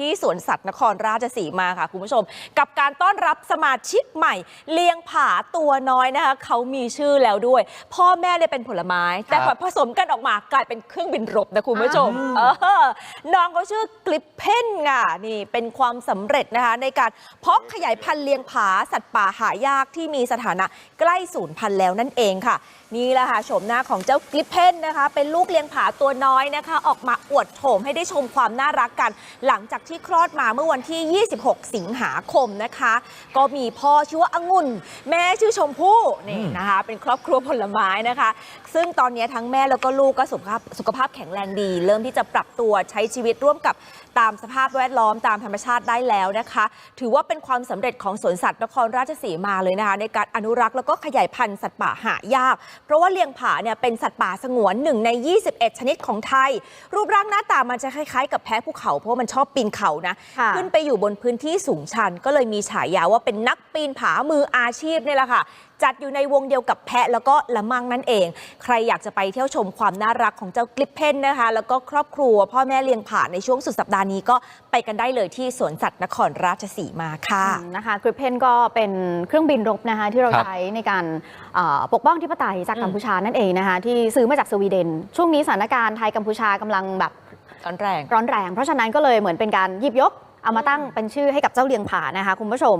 ที่สวนสัตว์นครราชสีมาค่ะคุณผู้ชม กับการต้อนรับสมาชิกใหม่ เลี้ยงผาตัวน้อยนะคะเขามีชื่อแล้วด้วย พ่อแม่เนี่ยเป็นผลไม้ แต่ครับผสมกันออกมากลายเป็นเครื่องบินรบนะคุณผู้ชมเออน้องเขาชื่อกลิปเพนค่ะนี่เป็นความสำเร็จนะคะในการเพาะขยายพันธุ์เลี้ยงผาสัตว์ป่าหายากที่มีสถานะใกล้สูญพันธุ์แล้วนั่นเองค่ะ นี่แหละค่ะโฉมหน้าของเจ้ากลิปเพนนะคะ เป็นลูกเลี้ยงผาตัวน้อยนะคะ ออกมาอวดโฉมให้ได้ชมความน่ารักกัน หลังจากที่คลอดมาเมื่อวันที่ 26 สิงหาคมนะคะ ก็มีพ่อชื่อว่าองุ่น แม่ชื่อชมพู่นี่นะคะ เป็นครอบครัวผลไม้นะคะ ซึ่งตอนนี้ทั้งแม่แล้วก็ลูกก็สุขภาพสุขภาพแข็งแรงดี เริ่มที่จะปรับตัวใช้ชีวิตร่วมกับตามสภาพแวดล้อมตามธรรมชาติได้แล้วนะคะ ถือว่าเป็นความสำเร็จของสวนสัตว์นครราชสีมาเลยนะคะ ในการอนุรักษ์แล้วก็ขยายพันธุ์สัตว์ป่าหายาก เพราะว่าเลียงผาเนี่ยเป็นสัตว์ป่าสงวนหนึ่งใน 21 ชนิดของไทย รูปร่างหน้าตามันจะคล้ายๆ กับแพะภูเขาเพราะว่ามันชอบปีนเขานะค่ะขึ้นไปอยู่บนพื้นที่สูงชัน ก็เลยมีฉายาว่าเป็นนักปีนผามืออาชีพนี่แหละค่ะ จัดอยู่ในวงเดียวกับแพะแล้วก็ละมังนั่นเอง ใครอยากจะไปเที่ยวชมความน่ารักของเจ้ากลิปเพนนะคะ แล้วก็ครอบครัวพ่อแม่เลี้ยงผาในช่วงสุดสัปดาห์นี้ก็ไปกันได้เลยที่สวนสัตว์นครราชสีมาค่ะอืมนะคะกริปเพนก็เป็นเครื่องบินรบนะคะที่เราครับใช้ในการเอ่อปกป้องที่ปไตยจากอืมกัมพูชานั่นเองนะคะที่ซื้อมาจากสวีเดน ช่วงนี้สถานการณ์ไทยกัมพูชากำลังแบบ ร้อนแรง ร้อนแรง เพราะฉะนั้นก็เลยเหมือนเป็นการหยิบยก เอามาตั้งเป็นชื่อให้กับเจ้าเลียงผานะคะคุณผู้ชม